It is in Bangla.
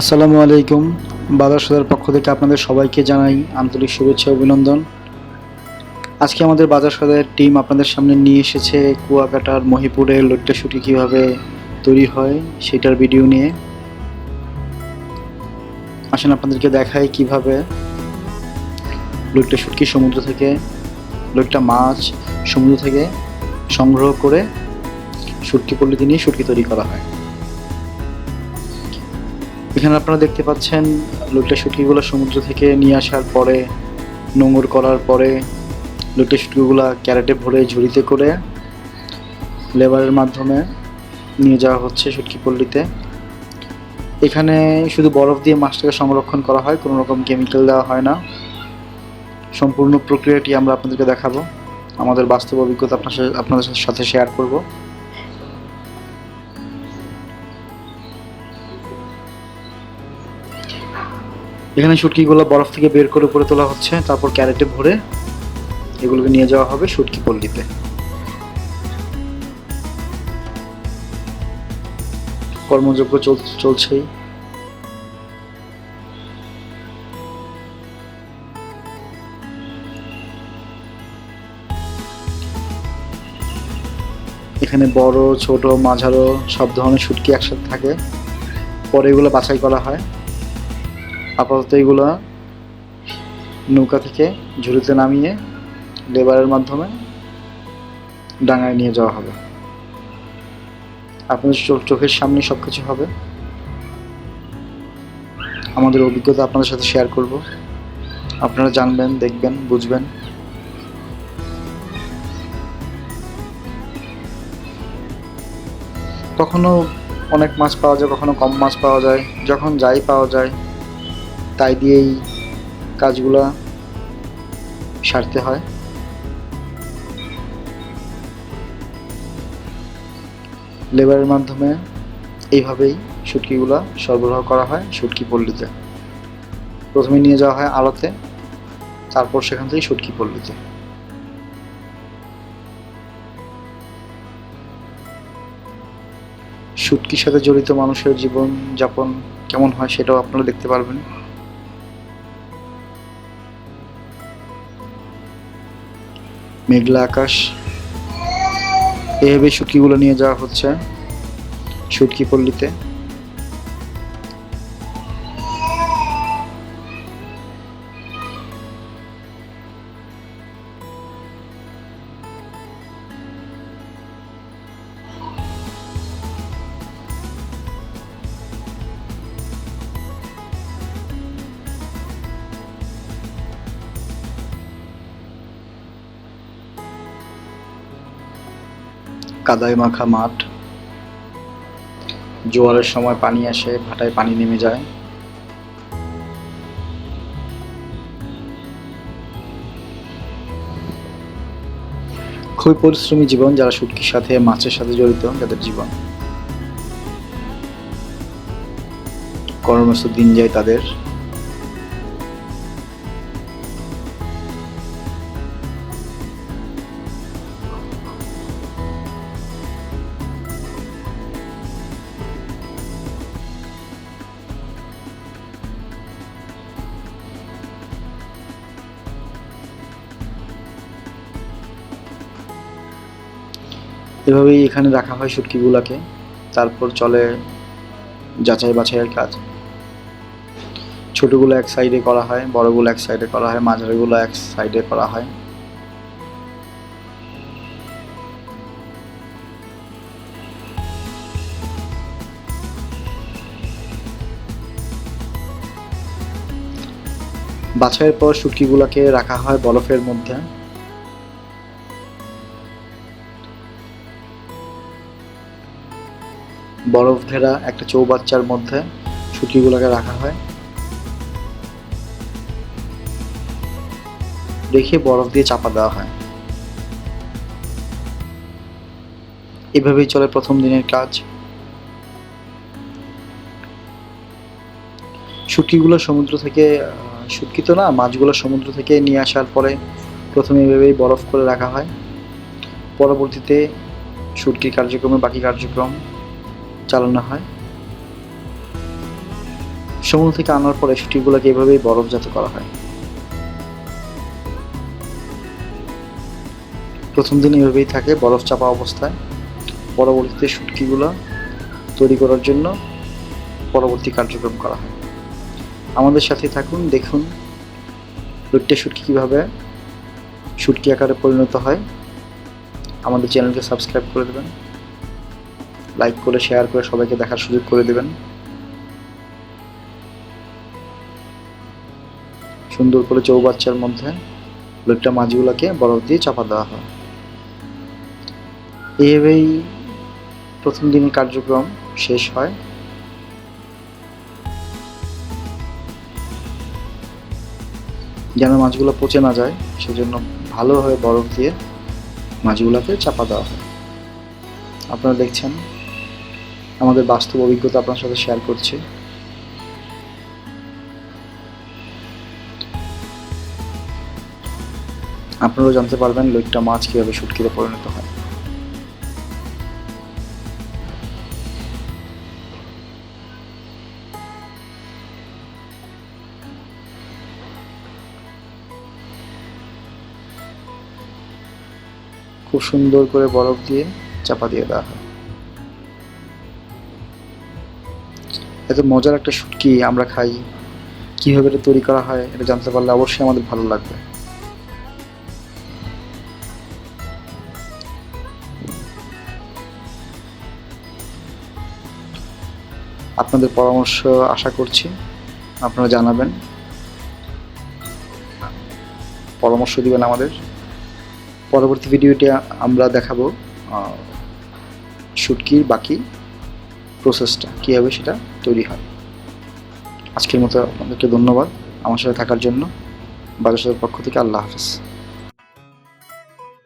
আসসালামু আলাইকুম। বাজার সদার পক্ষ থেকে আপনাদের সবাইকে জানাই আন্তরিক শুভেচ্ছা অভিনন্দন। আজকে আমাদের বাজার সদার টিম আপনাদের সামনে নিয়ে এসেছে কুয়াকাটার মহিপুরে লইট্টা শুটি কীভাবে তৈরি হয় সেটার ভিডিও নিয়ে। আসেন আপনাদেরকে দেখাই কীভাবে লইট্টা শুটকি সমুদ্র থেকে লইট্টা মাছ সমুদ্র থেকে সংগ্রহ করে শুটকি পল্লীতে নিয়ে শুটকি তৈরি করা হয়। এখানে আপনারা দেখতে পাচ্ছেন লুটে শুটকিগুলো সমুদ্র থেকে নিয়ে আসার পরে নোংর করার পরে লুটে শুটকিগুলো ক্যারেটে ভরে ঝুড়িতে করে লেবারের মাধ্যমে নিয়ে যাওয়া হচ্ছে শুটকি পল্লীতে। এখানে শুধু বরফ দিয়ে মাছটাকে সংরক্ষণ করা হয়, কোনো রকম কেমিক্যাল দেওয়া হয় না। সম্পূর্ণ প্রক্রিয়াটি আমরা আপনাদেরকে দেখাবো। আমাদের বাস্তব অভিজ্ঞতা আপনার সাথে- আপনাদের সাথে শেয়ার করব। এখানে শুটকিগুলো বরফ থেকে বের করে উপরে তোলা হচ্ছে, তারপর ক্যারেটে ভরে এগুলোকে নিয়ে যাওয়া হবে শুটকি পল্লীতে। কর্মযজ্ঞ চল- চলছেই। এখানে বড়, ছোট, মাঝারো সব ধরনের শুটকি একসাথে থাকে। পরে এগুলো বাছাই করা হয়। আপাতত এইগুলো নৌকা থেকে ঝুড়িতে নামিয়ে লেবারের মাধ্যমে ডাঙায় নিয়ে যাওয়া হবে। আপনাদের চোখের সামনে সব কিছু হবে। আমাদের অভিজ্ঞতা আপনাদের সাথে শেয়ার করব। আপনারা জানবেন, দেখবেন, বুঝবেন। কখনো অনেক মাছ পাওয়া যায়, কখনো কম মাছ পাওয়া যায়। যখন যাই পাওয়া যায় তাই দিয়েই কাজগুলা সারতে হয়। লেবারের মাধ্যমে এইভাবেই শুটকিগুলা সরবরাহ করা হয় শুটকি পল্লীতে। প্রথমে নিয়ে যাওয়া হয় আলোতে, তারপর সেখান থেকে শুটকি পল্লীতে। শুটকির সাথে জড়িত মানুষের জীবন যাপন কেমন হয় সেটাও আপনারা দেখতে পারবেন। মেঘলা আকাশ। এভাবে শুটকিগুলো নিয়ে যাওয়া হচ্ছে। শুটকি পল্লীতে। কাদায় মাখা মাঠ। জোয়ারের সময় পানি আসে, ভাটায় পানি নেমে যায়। খুবই পরিশ্রমী জীবন যারা শুটকির সাথে, মাছের সাথে জড়িত, যাদের জীবন। কর্মস্থ দিন যায় তাদের। এভাবেই এখানে রাখা হয় শুটকিগুলাকে তারপর চলে যাচাই বাছাইয়ের কাজ। ছোটগুলো এক সাইডে করা হয়, বড়গুলো এক সাইডে করা হয়, মাঝারিগুলো এক সাইডে করা হয়। বাছাইয়ের পর শুটকিগুলোকে রাখা হয় বরফের মধ্যে। বরফ ঘেরা একটা চৌবাচ্চার মধ্যে শুটকিগুলোকে রাখা হয়। রেখে বরফ দিয়ে চাপা দেওয়া হয়। এভাবেই চলে প্রথম দিনের কাজ। শুটকিগুলো সমুদ্র থেকে শুটকি তো না, মাছগুলো সমুদ্র থেকে নিয়ে আসার পরে প্রথমে এভাবেই বরফ করে রাখা হয়। পরবর্তীতে শুটকির কার্যক্রমে বাকি কার্যক্রম চালানো হয়। সমুদ্র থেকে আনার পরে শুটকিগুলোকে এভাবেই বরফজাত করা হয়। প্রথম দিন এভাবেই থাকে বরফ চাপা অবস্থায়। পরবর্তীতে শুটকিগুলো তৈরি করার জন্য পরবর্তী কার্যক্রম করা হয়। আমাদের সাথে থাকুন, দেখুন লুট্টে শুটকি কীভাবে শুটকি আকারে পরিণত হয়। আমাদের চ্যানেলকে সাবস্ক্রাইব করে দেবেন। লাইক করে শেয়ার করে, সবাইকে দেখার সুযোগ করে দেবেন। সুন্দর করে চৌবাচ্চার মধ্যে লোকটা মাছগুলোকে বরফ দিয়ে চাপা দেওয়া হয়। এইভাবেই প্রথম দিনের কার্যক্রম শেষ হয়। যেন মাছগুলো পচে না যায়, সেজন্য ভালোভাবে বরফ দিয়ে মাছগুলোকে চাপা দেওয়া হয়। আপনারা দেখছেন আমাদের বাস্তব অভিজ্ঞতা আপনার সাথে শেয়ার করছি। আপনারাও জানতে পারবেন লইট্টা মাছ কীভাবে শুটকিতে পরিণত হয়। খুব সুন্দর করে বরফ দিয়ে চাপা দিয়ে দেওয়া হয়। এত মজার একটা শুটকি আমরা খাই? কীভাবে এটা তৈরি করা হয় এটা জানতে পারলে অবশ্যই আমাদের ভালো লাগবে। আপনাদের পরামর্শ আশা করছি, আপনারা জানাবেন। পরামর্শ দিবেন আমাদের। পরবর্তী ভিডিওটি আমরা দেখাবো শুটকির বাকি প্রসেসটা কীভাবে সেটা তৈরি হয়। আজকের মতো আপনাদেরকে ধন্যবাদ আমার সাথে থাকার জন্য। বাজার পক্ষ থেকে আল্লাহ হাফেজ।